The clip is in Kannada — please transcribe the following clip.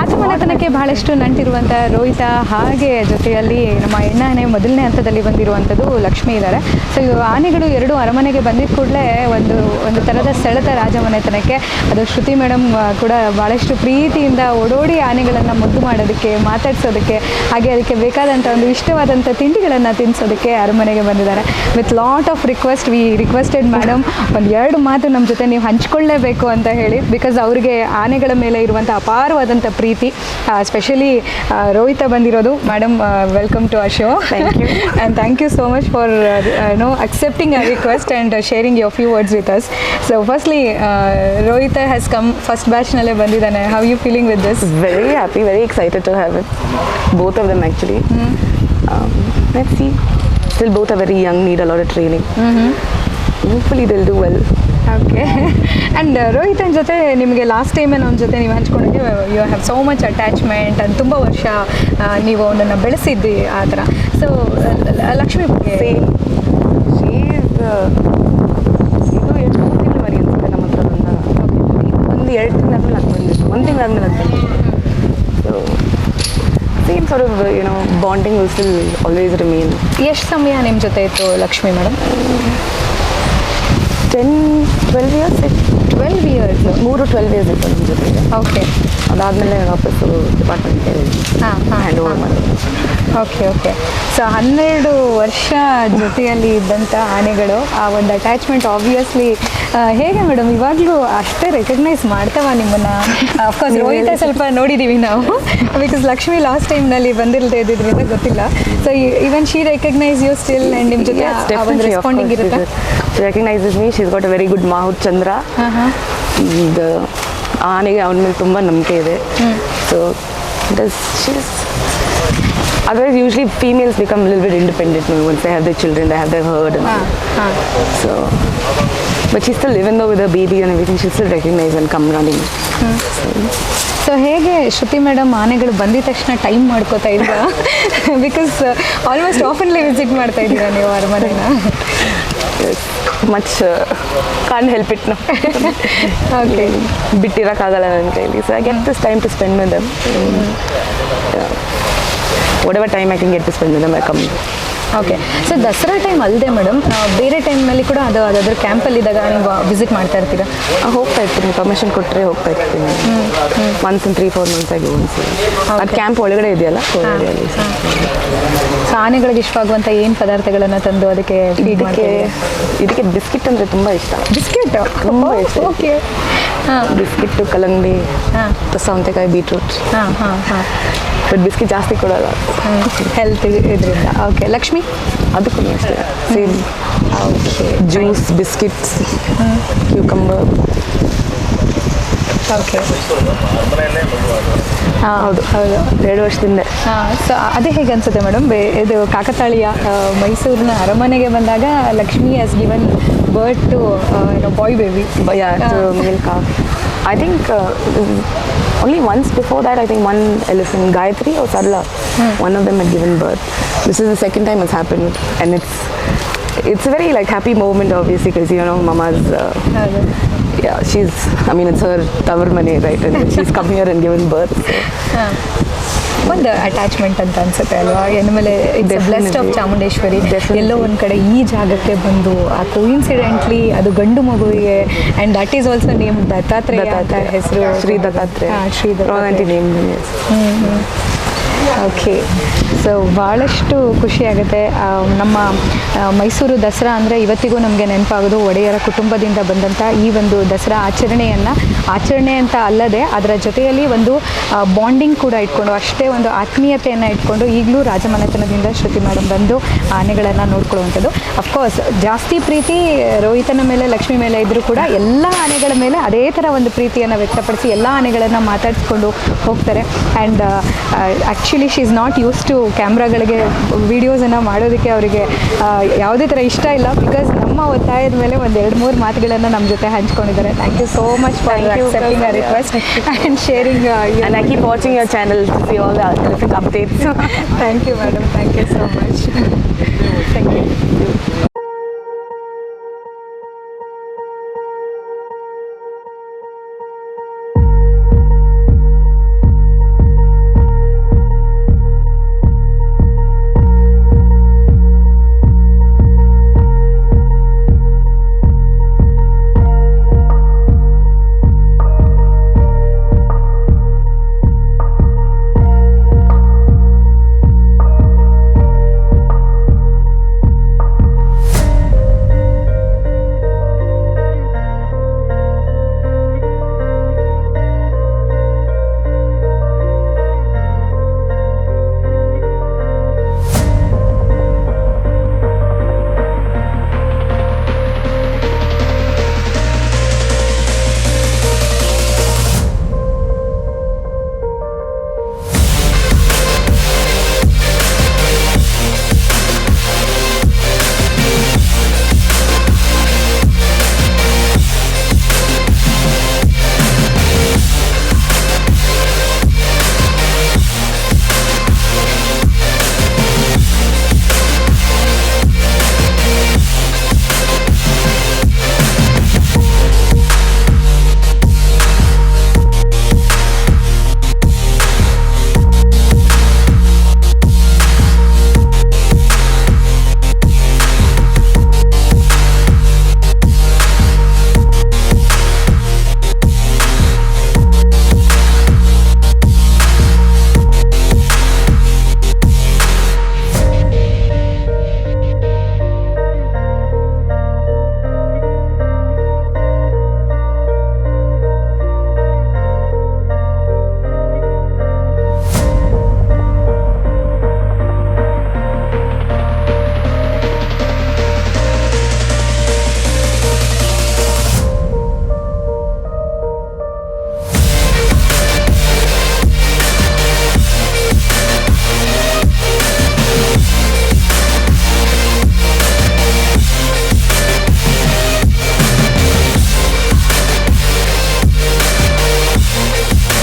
that ರಾಜಮನೆತನಕ್ಕೆ ಬಹಳಷ್ಟು ನಂಟಿರುವಂತಹ ರೋಹಿತ, ಹಾಗೆ ಜೊತೆಯಲ್ಲಿ ನಮ್ಮ ಎಣ್ಣಾನೆ ಮೊದಲನೇ ಹಂತದಲ್ಲಿ ಬಂದಿರುವಂಥದ್ದು ಲಕ್ಷ್ಮಿ ಇದ್ದಾರೆ. ಸೊ ಆನೆಗಳು ಎರಡು ಅರಮನೆಗೆ ಬಂದಿದ್ದ ಕೂಡಲೇ ಒಂದು ಒಂದು ಥರದ ಸೆಳೆತ ರಾಜಮನೆತನಕ್ಕೆ ಅದು ಶ್ರುತಿ ಮೇಡಮ್ ಕೂಡ ಭಾಳಷ್ಟು ಪ್ರೀತಿಯಿಂದ ಓಡೋಡಿ ಆನೆಗಳನ್ನು ಮುದ್ದು ಮಾಡೋದಕ್ಕೆ, ಮಾತಾಡ್ಸೋದಕ್ಕೆ, ಹಾಗೆ ಅದಕ್ಕೆ ಬೇಕಾದಂಥ ಒಂದು ಇಷ್ಟವಾದಂಥ ತಿಂಡಿಗಳನ್ನು ತಿನ್ನಿಸೋದಕ್ಕೆ ಅರಮನೆಗೆ ಬಂದಿದ್ದಾರೆ. With lot of request we requested madam ಒಂದು ಎರಡು ಮಾತು ನಮ್ಮ ಜೊತೆ ನೀವು ಹಂಚ್ಕೊಳ್ಳೇಬೇಕು ಅಂತ ಹೇಳಿ ಬಿಕಾಸ್ ಅವರಿಗೆ ಆನೆಗಳ ಮೇಲೆ ಇರುವಂಥ ಅಪಾರವಾದಂಥ ಪ್ರೀತಿ ಸ್ಪೆಷಲಿ ರೋಹಿತ ಬಂದಿರೋದು madam welcome to a show thank you and thank you so much for no accepting a request and sharing your few words with us so firstly Rohit has come first ಬ್ಯಾಚ್ನಲ್ಲೇ ಬಂದಿದ್ದಾನೆ how you feeling with this Very happy, very excited to have it. Both of them actually. Um, let's see. Still, both are very young, need a lot of training. Hopefully, they'll do well. Okay and ರೋಹಿತನ ಜೊತೆ ನಿಮಗೆ ಲಾಸ್ಟ್ ಟೈಮೇ ಅವನ ಜೊತೆ ನೀವು ಹಂಚ್ಕೊಂಡಿದ್ದೆ you have so much attachment ಅಂತ ತುಂಬ ವರ್ಷ ನೀವು ಅವನನ್ನು ಬೆಳೆಸಿದ್ದಿ ಆ ಥರ. ಸೊ ಲಕ್ಷ್ಮಿ ಬಗ್ಗೆ. Uh, ಇದು ಎಷ್ಟು ತಿಂಗಳು ಮರಿ ಅನ್ಸುತ್ತೆ ನಮ್ಮ ಹತ್ರ ಒಂದು ಒಂದು ಎರಡು ತಿಂಗಳಾದ್ಮೇಲೆ ಅದು ಬಂದಿತ್ತು. ಒಂದು ತಿಂಗಳಾದ್ಮೇಲೆ ಅದು ಬಂದಿತ್ತು. ಸೊ ಸೇಮ್ ಸರ್ ಏನೋ ಬಾಂಡಿಂಗ್ ವಿಲ್ ಆಲ್ವೇಸ್ ರಿಮೇನ್ ಎಷ್ಟು ಸಮಯ ನಿಮ್ಮ ಜೊತೆ ಇತ್ತು Lakshmi madam ten twelve years twelve years ಮೂರು ಟ್ವೆಲ್ವ್ ಇಯರ್ಸ್ ಇತ್ತು ನಮ್ಮ ಜೊತೆಗೆ. ಓಕೆ ಅದಾದಮೇಲೆ ವಾಪಸ್ಸು ಡಿಪಾರ್ಟ್ಮೆಂಟ್ಗೆ ಹಾಂ ಹ್ಯಾಂಡ್ ಓವರ್ ಮಾಡಿದ್ರು ಓಕೆ ಓಕೆ ಸೊ ಹನ್ನೆರಡು ವರ್ಷ ಜೊತೆಯಲ್ಲಿ ಇದ್ದಂಥ ಆನೆಗಳು ಆ ಒಂದು ಅಟ್ಯಾಚ್ಮೆಂಟ್ ಆಬ್ವಿಯಸ್ಲಿ ಹೇಗೆ ಮೇಡಮ್ ಇವಾಗಲೂ ಅಷ್ಟೇ ರೆಕಗ್ನೈಸ್ ಮಾಡ್ತಾವ ನಿಮ್ಮನ್ನು? ಅಫ್ಕೋರ್ಸ್ ರೋಹಿತ ಸ್ವಲ್ಪ ನೋಡಿದ್ದೀವಿ ನಾವು. ಬಿಕಾಸ್ ಲಕ್ಷ್ಮಿ ಲಾಸ್ಟ್ ಟೈಮ್ನಲ್ಲಿ ಬಂದಿಲ್ಲದೆ ಇದ್ದಿದ್ರಿಂದ ಗೊತ್ತಿಲ್ಲ. So even she recognise you still and ನಿಮ್ಮ ಜೊತೆ ರೆಸ್ಪಾಂಡಿಂಗ್ ಇರುತ್ತೆ. She recognizes me. She's got a very good Mahut Chandra. ಹಾಂ And, uh, ಆನೆಗೆ ಅವನ ಮೇಲೆ ತುಂಬ ನಂಬಿಕೆ ಇದೆ. So does she's otherwise usually females become lil bit independent once I have the children I have the herd so but she still living though with baby and everything she still recognise and come running so ಹೇಗೆ ಶ್ರುತಿ ಮೇಡಮ್ ಆನೆಗಳು ಬಂದಿದ ತಕ್ಷಣ ಟೈಮ್ ಮಾಡ್ಕೋತಾ ಇದ್ದೀರಾ ಬಿಕಾಸ್ ಆಲ್ಮೋಸ್ಟ್ ಆಫನ್ಲಿ ವಿಸಿಟ್ ಮಾಡ್ತಾ ಇದ್ದೀರಾ ನೀವು ಅರಮನೆನ ಮಚ್ ಕಾನ್ ಹೆಲ್ಪ್ ಇಟ್ ನಾವು ಓಕೆ ಬಿಟ್ಟಿರೋಕ್ಕಾಗಲ್ಲ ನನ್ನ ಕೈಲಿ so I get this time to spend with them whatever time I can get to spend with them I come okay so Dasara time ಅಲ್ಲದೆ ಮೇಡಮ್ ಬೇರೆ ಟೈಮ್ನಲ್ಲಿ ಕೂಡ ಅದು ಅದಾದ್ರೂ ಕ್ಯಾಂಪಲ್ಲಿ ಇದ್ದಾಗ ನೀವು ವಿಸಿಟ್ ಮಾಡ್ತಾ ಇರ್ತೀರಾ? ಹೋಗ್ತಾ ಇರ್ತೀನಿ. ಪರ್ಮಿಷನ್ ಕೊಟ್ಟರೆ ಹೋಗ್ತಾ ಇರ್ತೀನಿ. Month in three four months ಆಗಿ ಒಂದ್ಸಲ. ಅದು ಕ್ಯಾಂಪ್ ಒಳಗಡೆ ಇದೆಯಲ್ಲ? ಸೊ ಆನೆಗಳಿಗೆ ಇಷ್ಟವಾಗುವಂಥ ಏನು ಪದಾರ್ಥಗಳನ್ನು ತಂದು ಅದಕ್ಕೆ ಇದಕ್ಕೆ ಇದಕ್ಕೆ ಬಿಸ್ಕಿಟ್ ಅಂದರೆ ತುಂಬ ಇಷ್ಟ. ಬಿಸ್ಕೆಟ್? ತುಂಬ ಇಷ್ಟ. ಓಕೆ ಹಾಂ. ಬಿಸ್ಕಿಟ್ಟು ಕಲ್ಲಂಗಡಿ ಹಾಂ. ಸೌತೆಕಾಯಿ ಬೀಟ್ರೂಟ್ ಹಾಂ ಹಾಂ ಹಾಂ. ಬಟ್ ಬಿಸ್ಕಿಟ್ ಜಾಸ್ತಿ ಕೊಡೋಲ್ಲ. ಹೆಲ್ತ್ ಇದರಿಂದ. ಓಕೆ ಲಕ್ಷ್ಮಿ ಅದಕ್ಕೂ ಅಷ್ಟೇ same okay juice biscuits cucumber ಹೌದು ಹೌದು ಎರಡು ವರ್ಷದಿಂದ ಹಾಂ ಸೊ ಅದೇ ಹೇಗೆ ಅನ್ಸುತ್ತೆ ಮೇಡಮ್ ಬೇ ಇದು ಕಾಕತಾಳೀಯ ಮೈಸೂರಿನ ಅರಮನೆಗೆ ಬಂದಾಗ Lakshmi has given birth to boy baby calf. I think uh, only once before that, I think one elephant, Gayatri or Sarla, one of them had given birth. This is the second time it's happened, and it's it's a very like happy moment, obviously, because you know, Mama's. Uh, yeah, she's. I mean, it's her tavar money, right? And she's come here and given birth. So. Yeah. ಒಂದು ಅಟ್ಯಾಚ್ಮೆಂಟ್ ಅಂತ ಅನ್ಸುತ್ತೆ ಅಲ್ವಾ ಮೇಲೆ ಇಟ್ಸ್ ಬ್ಲೆಸ್ಡ್ ಆಫ್. ಚಾಮುಂಡೇಶ್ವರಿ. ಎಲ್ಲೋ ಒಂದು ಕಡೆ ಈ ಜಾಗಕ್ಕೆ ಬಂದು ಆ ಕೋಇನ್ಸಿಡೆಂಟ್ಲಿ ಅದು ಗಂಡು ಮಗುವಿಗೆ and that is also name Dattatreya ಅಂತ. ಹೆಸರು Dattatreya. ಹಾಂ Shri Dattatreya name, yes. Okay so ಭಾಳಷ್ಟು ಖುಷಿ ಆಗುತ್ತೆ. ನಮ್ಮ ಮೈಸೂರು ದಸರಾ ಅಂದರೆ ಇವತ್ತಿಗೂ ನಮಗೆ ನೆನಪಾಗೋದು ಒಡೆಯರ ಕುಟುಂಬದಿಂದ ಬಂದಂಥ ಈ ಒಂದು ದಸರಾ ಆಚರಣೆಯನ್ನು. ಆಚರಣೆ ಅಂತ ಅಲ್ಲದೆ ಅದರ ಜೊತೆಯಲ್ಲಿ ಒಂದು ಬಾಂಡಿಂಗ್ ಕೂಡ ಇಟ್ಕೊಂಡು, ಅಷ್ಟೇ ಒಂದು ಆತ್ಮೀಯತೆಯನ್ನು ಇಟ್ಕೊಂಡು ಈಗಲೂ ರಾಜಮನೆತನದಿಂದ ಶ್ರುತಿ ಮೇಡಮ್ ಬಂದು ಆನೆಗಳನ್ನು ನೋಡ್ಕೊಳ್ಳುವಂಥದ್ದು. ಅಫ್ಕೋರ್ಸ್ ಜಾಸ್ತಿ ಪ್ರೀತಿ, ರೋಹಿತನ ಮೇಲೆ, ಲಕ್ಷ್ಮಿ ಮೇಲೆ ಇದ್ದರೂ ಕೂಡ ಎಲ್ಲ ಆನೆಗಳ ಮೇಲೆ ಅದೇ ಥರ ಒಂದು ಪ್ರೀತಿಯನ್ನು ವ್ಯಕ್ತಪಡಿಸಿ ಎಲ್ಲ ಆನೆಗಳನ್ನು ಮಾತಾಡಿಸ್ಕೊಂಡು ಹೋಗ್ತಾರೆ. And actually she is not use to ಕ್ಯಾಮ್ರಾಗಳಿಗೆ ವೀಡಿಯೋಸನ್ನು ಮಾಡೋದಕ್ಕೆ ಅವರಿಗೆ ಯಾವುದೇ ಥರ ಇಷ್ಟ ಇಲ್ಲ ಬಿಕಾಸ್ ನಮ್ಮ ಒತ್ತಾಯದ ಮೇಲೆ ಒಂದು ಎರಡು ಮೂರು ಮಾತುಗಳನ್ನು ನಮ್ಮ ಜೊತೆ ಹಂಚ್ಕೊಂಡಿದ್ದಾರೆ thank you so much for Thank you, accepting a. Request and sharing And watching keep watching your channel to see all the elephant updates. Thank you madam thank you so much thank you